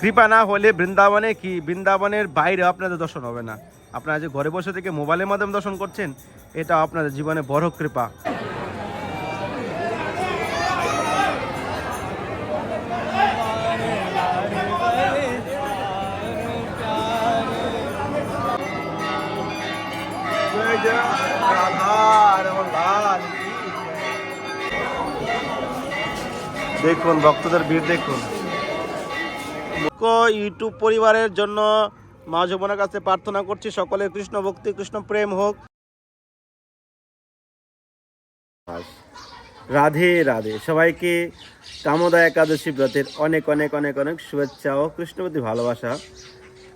কৃপা না হলে বৃন্দাবনে কি? বৃন্দাবনের বাইরে আপনাদের দর্শন হবে না। আপনারা যে ঘরে বসে থেকে মোবাইলের মাধ্যমে দর্শন করছেন এটা আপনাদের জীবনে বড় কৃপা। দেখুন, ভক্তদের ভিড় দেখুন। ইউটিউব পরিবারের জন্য মা যমুনার কাছে প্রার্থনা করছি সকলের কৃষ্ণ ভক্তি, কৃষ্ণ প্রেম হোক। রাধে রাধে। সবাইকে কামদা একাদশী ব্রতের অনেক অনেক অনেক অনেক শুভেচ্ছা ও কৃষ্ণপতি ভালোবাসা।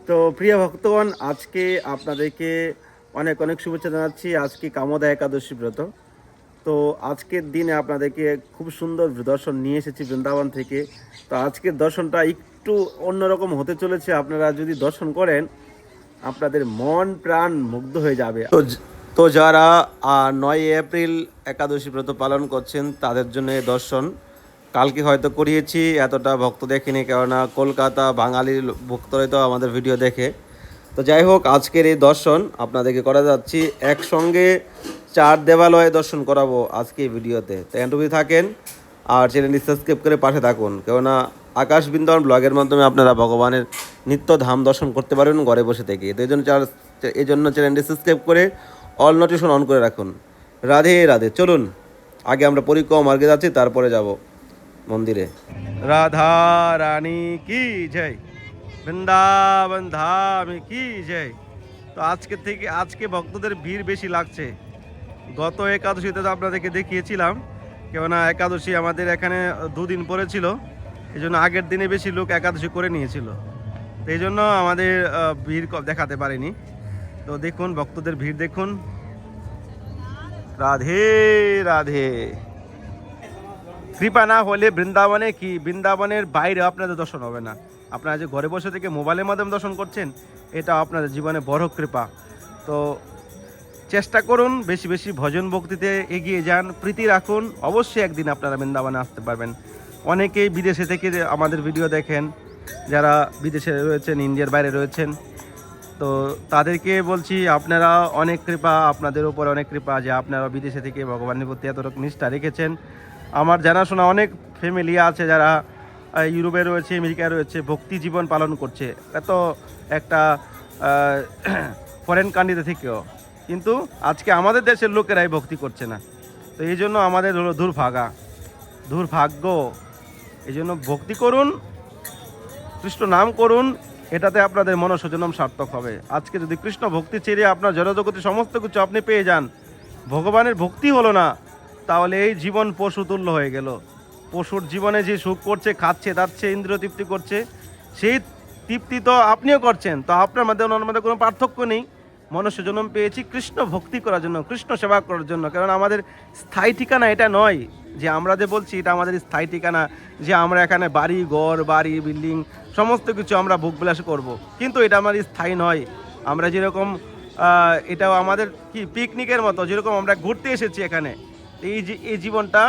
তো প্রিয় ভক্তগণ, আজকে আপনাদেরকে অনেক অনেক শুভেচ্ছা জানাচ্ছি। আজকে কামদা একাদশী ব্রত। তো আজকের দিনে আপনাদেরকে খুব সুন্দর দর্শন নিয়ে এসেছি বৃন্দাবন থেকে। তো আজকের দর্শনটা একটু অন্যরকম হতে চলেছে। আপনারা যদি দর্শন করেন, আপনাদের মন, প্রাণ মুগ্ধ হয়ে যাবে। তো যারা নয় এপ্রিল একাদশী ব্রত পালন করছেন, তাদের জন্য দর্শন। কালকে হয়তো করিয়েছি, এতটা ভক্ত দেখিনি, কেননা কলকাতা, বাঙালির ভক্তরাই তো আমাদের ভিডিও দেখে। তো যাই হোক, আজকের এই দর্শন আপনাদেরকে করা যাচ্ছি। একসঙ্গে চার দেবালয়ে দর্শন করাবো আজকে এই ভিডিওতে। তো এন্টুবি থাকেন, আর চ্যানেলটি সাবস্ক্রাইব করে পাশে থাকুন। কেননা আকাশ বৃন্দাবন ব্লগের মাধ্যমে আপনারা ভগবানের নিত্য ধাম দর্শন করতে পারবেন ঘরে বসে থেকে। তো এই জন্য এই জন্য চ্যানেলটি সাবস্ক্রাইব করে অল নোটিফিকেশন অন করে রাখুন। রাধে রাধে। চলুন, আগে আমরা পরিক্রমা মার্গে যাচ্ছি, তারপরে যাব মন্দিরে। রাধা রানী কি জয়? বৃন্দাবন ধাম কি জয়? তো আজকে থেকে, আজকে ভক্তদের ভিড় বেশি লাগছে। গত একাদশীতে তো আপনাদেরকে দেখিয়েছিলাম, কেননা একাদশী আমাদের এখানে দুদিন পরে ছিল। এই জন্য আগের দিনে বেশি লোক একাদশী করে নিয়েছিল। তো এই জন্য আমাদের ভিড় দেখাতে পারিনি। তো দেখুন, ভক্তদের ভিড় দেখুন। রাধে রাধে। কৃপা না হলে বৃন্দাবনে কি? বৃন্দাবনের বাইরে আপনাদের দর্শন হবে না। আপনারা যে ঘরে বসে থেকে মোবাইলের মাধ্যমে দর্শন করছেন, এটা আপনাদের জীবনে বড় কৃপা। তো চেষ্টা করুন, বেশি বেশি ভজন ভক্তিতে এগিয়ে যান, প্রীতি রাখুন। অবশ্যই একদিন আপনারা বৃন্দাবনে আসতে পারবেন। অনেকেই বিদেশে থেকে আমাদের ভিডিও দেখেন, যারা বিদেশে রয়েছেন, ইন্ডিয়ার বাইরে রয়েছেন, তো তাদেরকে বলছি, আপনারা অনেক কৃপা, আপনাদের উপর অনেক কৃপা যে আপনারা বিদেশে থেকে ভগবানের প্রতি এতটুকু নিষ্ঠা রেখেছেন। আমার জানাশোনা অনেক ফ্যামিলি আছে যারা ইউরোপে রয়েছে, আমেরিকায় রয়েছে, ভক্তি জীবন পালন করছে। এত একটা ফরেন কান্ট্রিতে থেকেও। কিন্তু আজকে আমাদের দেশের লোকেরাই ভক্তি করছে না। তো এই জন্য আমাদের হলো দুর্ভাগা। দুর্ভাগ্য। এই জন্য ভক্তি করুন, কৃষ্ণ নাম করুন, এটাতে আপনাদের মনসজনম সার্থক হবে। আজকে যদি কৃষ্ণ ভক্তি ছেড়ে আপনার জনজগতে সমস্ত কিছু আপনি পেয়ে যান, ভগবানের ভক্তি হলো না, তাহলে এই জীবন পশু তুল্য হয়ে গেল। পশুর জীবনে যে সুখ করছে, খাচ্ছে, দাচ্ছে, ইন্দ্রিয় তৃপ্তি করছে, সেই তৃপ্তি তো আপনিও করছেন, তো আপনার মধ্যে, ওনার মধ্যে কোনো পার্থক্য নেই। মনুষ্য জন্ম পেয়েছি, কৃষ্ণ ভক্তি করার জন্য, কৃষ্ণ সেবা করার জন্য। কারণ আমাদের স্থায়ী ঠিকানা এটা নয় যে আমরা যে বলছি, এটা আমাদের স্থায়ী ঠিকানা যে আমরা এখানে বাড়ি, ঘর, বাড়ি, বিল্ডিং, সমস্ত কিছু আমরা ভোগ বিলাস করব। কিন্তু এটা আমাদের স্থায়ী নয়। আমরা যেরকম এটাও আমাদের কি পিকনিকের মতো, যেরকম আমরা ঘুরতে এসেছি এখানে। এই যে, এই জীবনটা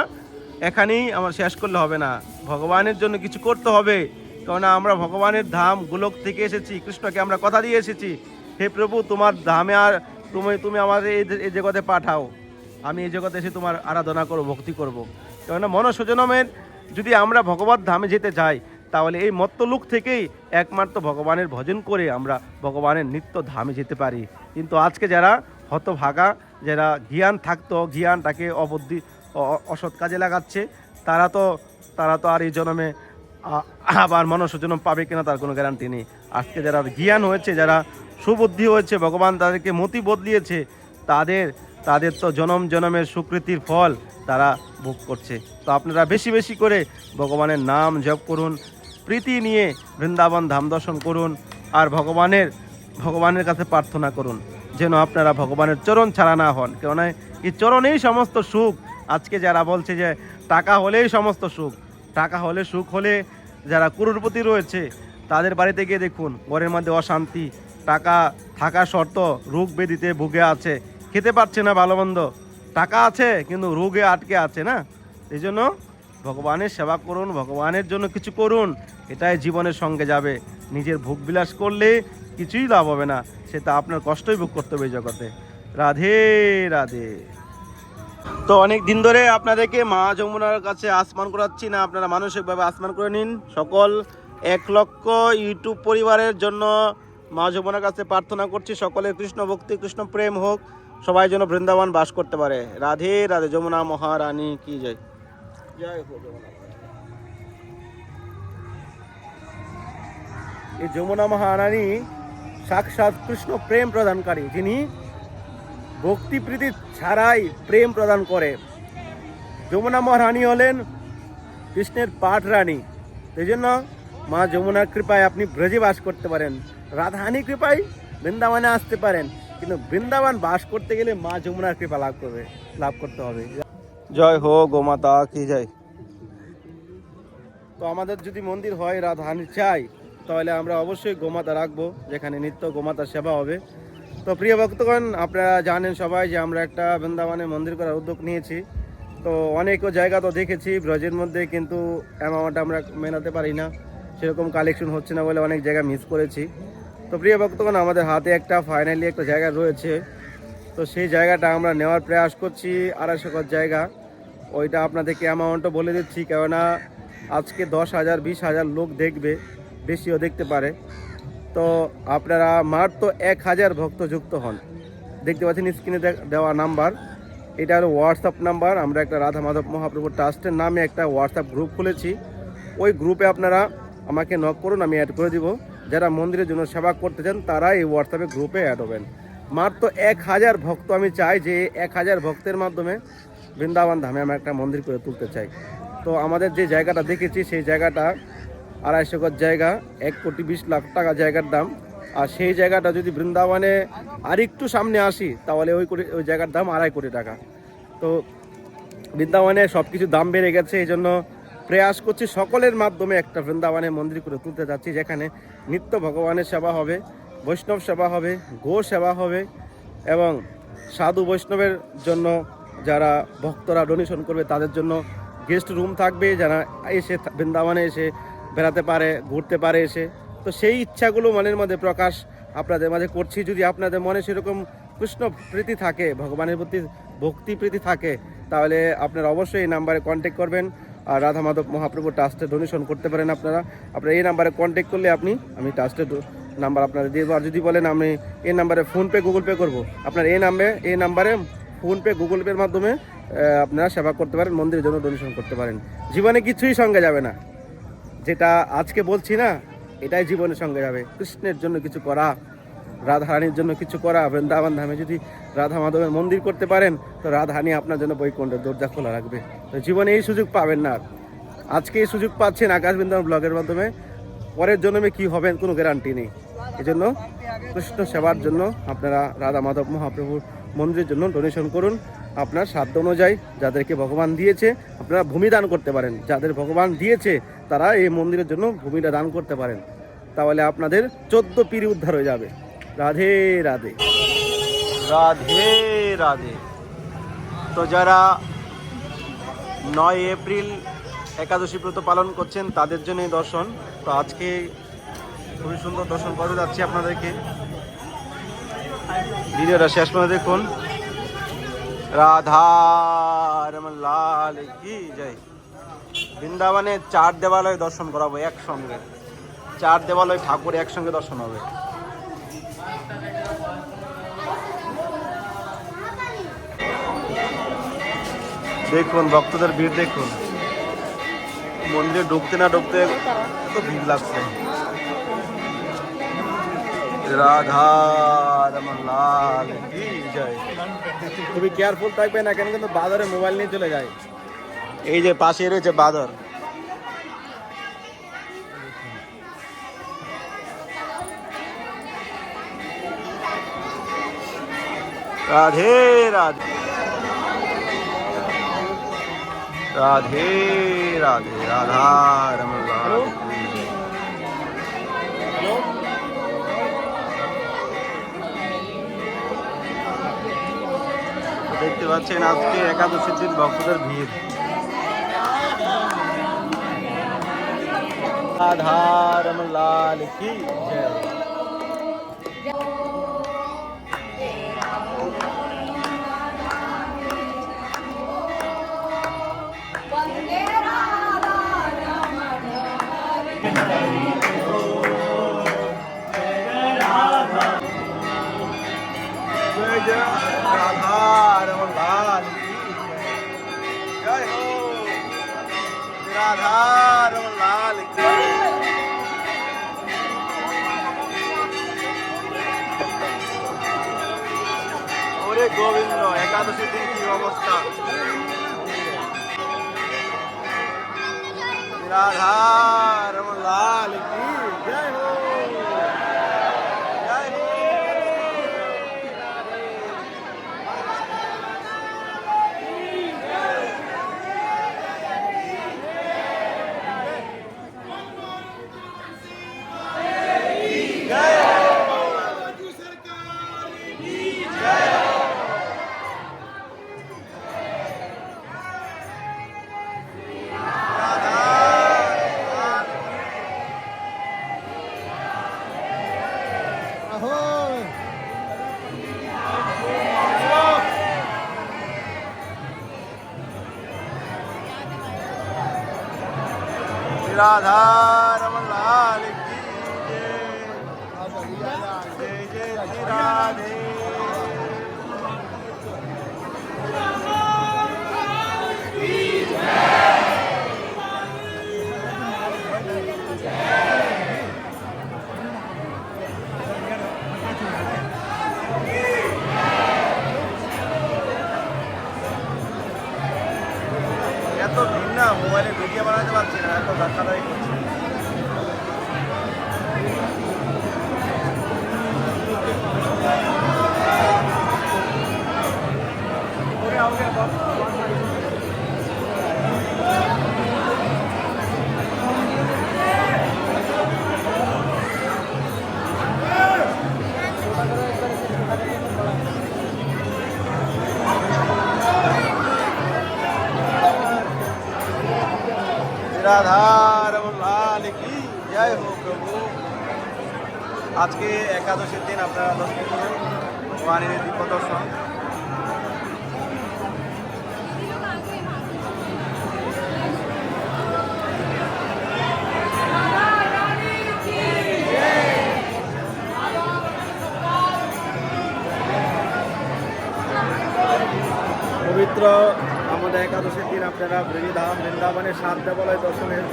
এখানেই আমার শেষ করলে হবে না। ভগবানের জন্য কিছু করতে হবে। কেননা আমরা ভগবানের ধাম গোলক থেকে এসেছি, কৃষ্ণকে আমরা কথা দিয়ে এসেছি। হে প্রভু, তোমার ধামে আর তুমি তুমি আমাদের এই জগতে পাঠাও। আমি এই জগতে এসে তোমার আরাধনা করব, ভক্তি করব। কেননা মনসজনমের যদি আমরা ভগবত ধামে যেতে চাই তাহলে এই মত্তলুক থেকেই একমাত্র ভগবানের ভজন করে আমরা ভগবানের নিত্য ধামে যেতে পারি। কিন্তু আজকে যারা হতভাগা, যারা জ্ঞান থাকতো, জ্ঞানটাকে অবদ্ধি অসৎ কাজে লাগাচ্ছে, তারা তো তারা তো আর এই জন্মে আবার মানুষ জন্ম পাবে কিনা তার কোনো গ্যারান্টি নেই। আজকে যারা জ্ঞান হয়েছে, যারা সুবুদ্ধি হয়েছে, ভগবান তাদেরকে মতি বদলিয়েছে, তাদের তাদের তো জনম জনমের সুকৃতির ফল তারা ভোগ করছে। তো আপনারা বেশি বেশি করে ভগবানের নাম জপ করুন, প্রীতি নিয়ে বৃন্দাবন ধাম দর্শন করুন, আর ভগবানের ভগবানের কাছে প্রার্থনা করুন, যেন আপনারা ভগবানের চরণ ছাড়া না হন। কেননা এই চরণেই সমস্ত সুখ। আজকে যারা বলছে যে টাকা হলেই সমস্ত সুখ, টাকা হলে সুখ হলে যারা করুরপতি রয়েছে, তাদের বাড়িতে গিয়ে দেখুন, ঘরের মধ্যে অশান্তি টাকা থাকা শর্ত রোগ বেদিতে ভুগে আছে। খেতে পারছে না ভালো মন্দ টাকা আছে, কিন্তু রোগে আটকে আছে না? এই জন্য ভগবানের সেবা করুন, ভগবানের জন্য কিছু করুন, এটাই জীবনের সঙ্গে যাবে। নিজের ভোগ বিলাস করলে কিছুই লাভ হবে না। সেটা আপনার কষ্টই ভোগ করতে হবে জগতে। রাধে রাধে। তো অনেক দিন ধরে আপনাদেরকে মা যমুনার কাছে আসমান করাচ্ছি না, আপনারা মানসিকভাবে আসমান করে নিন। সকল এক লক্ষ ইউটিউব পরিবারের জন্য মা যমুনার কাছে প্রার্থনা করছি সকলের কৃষ্ণ ভক্তি, কৃষ্ণ প্রেম হোক, সবাই যেন বৃন্দাবন বাস করতে পারে। রাধে রাধে যমুনা মহারানী, কি জয়। জয় এই যমুনা মহারানী সাক্ষাৎ কৃষ্ণ প্রেম প্রদানকারী, যিনি ভক্তি প্রীতি ছাড়াই প্রেম প্রদান করে। যমুনা মহারানী হলেন কৃষ্ণের পাঠ রানী সেই জন্য মা যমুনার কৃপায় আপনি ব্রজে বাস করতে পারেন। রাধাহানি কৃপায় বৃন্দাবনে আসতে পারেন। কিন্তু বৃন্দাবন বাস করতে গেলে মা যমুনার কৃপা লাভ করবে লাভ করতে হবে। জয় হো গোমাতা কি জয়। তো আমাদের যদি মন্দির হয় রাধাহানি চাই তাহলে আমরা অবশ্যই গোমাতা রাখব যেখানে নিত্য গোমাতার সেবা হবে। তো প্রিয় ভক্তগণ আপনারা জানেন সবাই যে আমরা একটা বৃন্দাবনে মন্দির করার উদ্যোগ নিয়েছি। তো অনেক জায়গা তো দেখেছি ব্রজের মধ্যে কিন্তু অ্যামাউন্ট আমরা মেনাতে পারি না। সেরকম কালেকশন হচ্ছে না বলে অনেক জায়গা মিস করেছি। তো প্রিয় ভক্তগণ, আমাদের হাতে একটা ফাইনালি একটা জায়গা রয়েছে। তো সেই জায়গাটা আমরা নেওয়ার প্রয়াস করছি, আড়াইশো গজ জায়গা। ওইটা আপনাদেরকে অ্যামাউন্টও বলে দিচ্ছি, কেননা আজকে দশ হাজার, বিশ হাজার লোক দেখবে, বেশিও দেখতে পারে। তো আপনারা মাত্র এক হাজার ভক্ত যুক্ত হন। দেখতে পাচ্ছেন স্ক্রিনে দেওয়া নাম্বার এটা হলো হোয়াটসঅ্যাপ নাম্বার আমরা একটা রাধা মাধব মহাপ্রভু ট্রাস্টের নামে একটা হোয়াটসঅ্যাপ গ্রুপ খুলেছি। ওই গ্রুপে আপনারা আমাকে নক করুন, আমি অ্যাড করে দিব। যারা মন্দিরের জন্য সেবা করতে চান তারা এই হোয়াটসঅ্যাপে গ্রুপে অ্যাড হবেন। মাত্র এক হাজার ভক্ত আমি চাই যে এক হাজার ভক্তের মাধ্যমে বৃন্দাবন ধামে আমরা একটা মন্দির করে তুলতে চাই। তো আমাদের যে জায়গাটা দেখেছি, সেই জায়গাটা আড়াইশো গজ জায়গা, এক কোটি বিশ লাখ টাকা জায়গার দাম। আর সেই জায়গাটা যদি বৃন্দাবনে আরেকটু সামনে আসি, তাহলে ওই কোটি ওই জায়গার দাম আড়াই কোটি টাকা। তো বৃন্দাবনে সব কিছু দাম বেড়ে গেছে, এই জন্য প্রয়াস করছি। সকলের মাধ্যমে একটা বৃন্দাবনে মন্দির করে তুলতে যাচ্ছি, যেখানে নিত্য ভগবানের সেবা হবে, বৈষ্ণব সেবা হবে, গো সেবা হবে, এবং সাধু বৈষ্ণবের জন্য যারা ভক্তরা ডোনেশন করবে, তাদের জন্য গেস্ট রুম থাকবে, যারা এসে বৃন্দাবনে এসে বেড়াতে পারে, ঘুরতে পারে এসে। তো সেই ইচ্ছাগুলো মনের মধ্যে প্রকাশ আপনাদের মাঝে করছি। যদি আপনাদের মনে সেরকম কৃষ্ণ প্রীতি থাকে, ভগবানের প্রতি ভক্তি প্রীতি থাকে, তাহলে আপনারা অবশ্যই এই নাম্বারে কন্ট্যাক্ট করবেন। রাধা মাধব মহাপ্রভু ট্রাস্টে ডোনেশন করতে পারেন আপনারা। আপনারা এই নাম্বারে কন্ট্যাক্ট করলে আপনি, আমি ট্রাস্টের নাম্বার আপনারা দিয়ে আর যদি বলেন আমি এই নাম্বারে ফোনপে গুগল পে করব, আপনার এই নাম্বারে এই নাম্বারে ফোনপে গুগল পের মাধ্যমে আপনারা সেবা করতে পারেন, মন্দিরের জন্য ডোনেশন করতে পারেন। জীবনে কিছুই সঙ্গে যাবে না। যেটা আজকে বলছি না, এটাই জীবনের সঙ্গে যাবে। কৃষ্ণের জন্য কিছু করা। রাধারানীর জন্য কিছু করা, বৃন্দাবন ধামে যদি রাধা মাধবের মন্দির করতে পারেন, তো রাধারানী আপনার জন্য বৈকুণ্ঠের দরজা খোলা রাখবে। তো জীবনে এই সুযোগ পাবেন না। আজকে এই সুযোগ পাচ্ছেন আকাশ বৃন্দাবন ব্লগের মাধ্যমে। পরের জন্মে কি হবেন কোনো গ্যারান্টি নেই। এজন্য কৃষ্ণ সেবার জন্য আপনারা রাধা মাধব মহাপ্রভুর মন্দিরের জন্য ডোনেশন করুন। আপনার সাধ্য অনুযায়ী যাদেরকে ভগবান দিয়েছে, আপনারা ভূমি দান করতে পারেন। যাদের ভগবান দিয়েছে, তারা এই মন্দিরের জন্য ভূমিটা দান করতে পারেন। তাহলে আপনাদের চোদ্দ পিড়ি উদ্ধার হয়ে যাবে। রাধে রাধে। রাধে রাধে। তো যারা নয় এপ্রিল একাদশী ব্রত পালন করছেন, তাদের জন্য এই দর্শন। তো আজকে খুবই সুন্দর দর্শন করে যাচ্ছি আপনাদেরকে। ভিডিওটা শেষ করে দেখুন। রাধা লাল, কি জয়। বৃন্দাবনে চার দেবালয় দর্শন করাবো একসঙ্গে। চার দেবালয় ঠাকুর একসঙ্গে দর্শন হবে। দেখুন ভক্তদের ভিড় দেখুন। মন্দিরে ঢুকতে না ঢুকতে এত ভিড় লাগছে। রাধা রমন লাল জয়। খুবই কেয়ারফুল থাকবেন এখানে কিন্তু বাদরে মোবাইল নিয়ে চলে যায়। এই যে পাশে রয়েছে বাদর। রাধে রাধে। राधे राधे राधा रमन দেখতে পাচ্ছেন আজকে একাদশীর দিন ভক্তদের ভিড় রাধা রমন লাল কি জয় ওরে গোবিন্দ একাদশী দিন কি অবস্থা? রাধা রমন লাল কি আপনারা বৃন্দাবন, বৃন্দাবনের সাত দেবালয় দর্শনের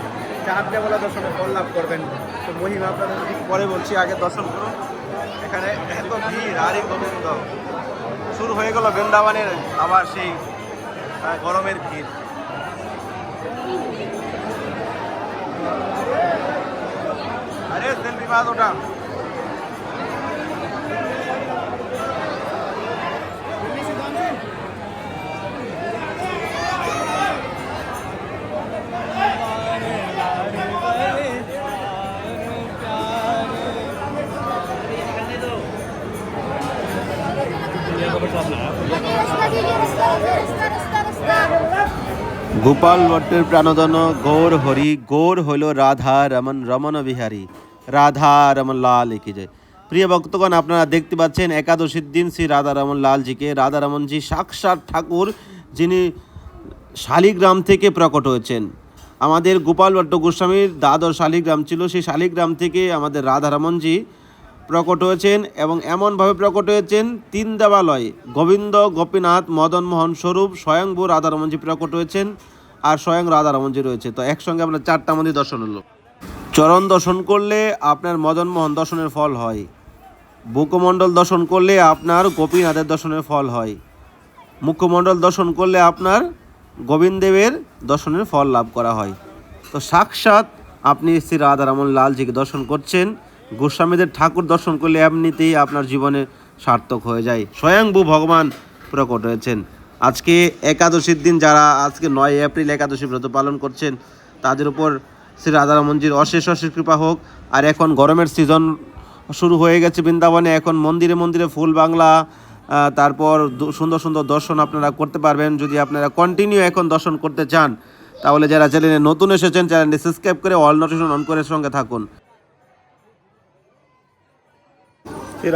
চার দেবালয় দর্শনের ফল লাভ করবেন। তো মহিমা, আপনাদের ঠিক পরে বলছি, আগে দর্শন করুন। এখানে এত ভিড়, আরে গোবিন্দ। শুরু হয়ে গেল বৃন্দাবনের আবার সেই গরমের ভিড়। আরে সেলফি বাদ ওটা। গোপাল ভট্টের প্রাণদন গৌর হরি, গৌর হইল রাধা রমন রমন বিহারী, রাধা রমন লাল কি যায় প্রিয় ভক্তগণ, আপনারা দেখতে পাচ্ছেন একাদশীর দিন শ্রী রাধা রমন লালজিকে রাধা রমনজি সাক্ষাৎ ঠাকুর, যিনি শালিগ্রাম থেকে প্রকট হয়েছেন। আমাদের গোপাল ভট্ট গোস্বামীর দাদর শালিগ্রাম ছিল, সেই শালিগ্রাম থেকে আমাদের রাধা রমনজি প্রকট হয়েছেন এবং এমনভাবে প্রকট হয়েছেন, তিন দেবালয়, গোবিন্দ, গোপীনাথ, মদন মোহন স্বরূপ, স্বয়ংভূ রাধারমনজি প্রকট হয়েছেন আর স্বয়ং রাধারমনজি রয়েছে। তো একসঙ্গে আপনার চারটা মন্দির দর্শন হলো। চরণ দর্শন করলে আপনার মদন মোহন দর্শনের ফল হয়। বুকমণ্ডল দর্শন করলে আপনার গোপীনাথের দর্শনের ফল হয়। মুখ্যমণ্ডল দর্শন করলে আপনার গোবিন্দেবের দর্শনের ফল লাভ করা হয়। তো সাক্ষাৎ আপনি শ্রী রাধারামন লালজিকে দর্শন করছেন। গোস্বামীদের ঠাকুর দর্শন করলে এমনিতেই আপনার জীবনে সার্থক হয়ে যায়। স্বয়ংভূ ভগবান প্রকট হয়েছেন। আজকে একাদশীর দিন যারা আজকে নয় এপ্রিল একাদশী ব্রত পালন করছেন, তাদের উপর শ্রী রাধারামনজির অশেষ অশেষ কৃপা হোক। আর এখন গরমের সিজন শুরু হয়ে গেছে বৃন্দাবনে। এখন মন্দিরে মন্দিরে ফুল বাংলা তারপর সুন্দর সুন্দর দর্শন আপনারা করতে পারবেন। যদি আপনারা কন্টিনিউ এখন দর্শন করতে চান, তাহলে যারা চ্যানেলে নতুন এসেছেন চ্যানেলটি সাবস্ক্রাইব করে অল নোটিফিকেশন অন করে সঙ্গে থাকুন।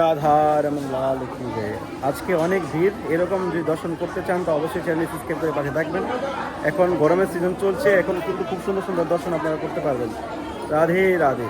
রাধার লাল কি জয়। আজকে অনেক ভিড়, এরকম যদি দর্শন করতে চান, তো অবশ্যই চ্যানেল সাবস্ক্রাইব করে পাশে থাকবেন। এখন গরমের সিজন চলছে, এখন কিন্তু খুব সুন্দর সুন্দর দর্শন আপনারা করতে পারবেন। রাধে রাধে।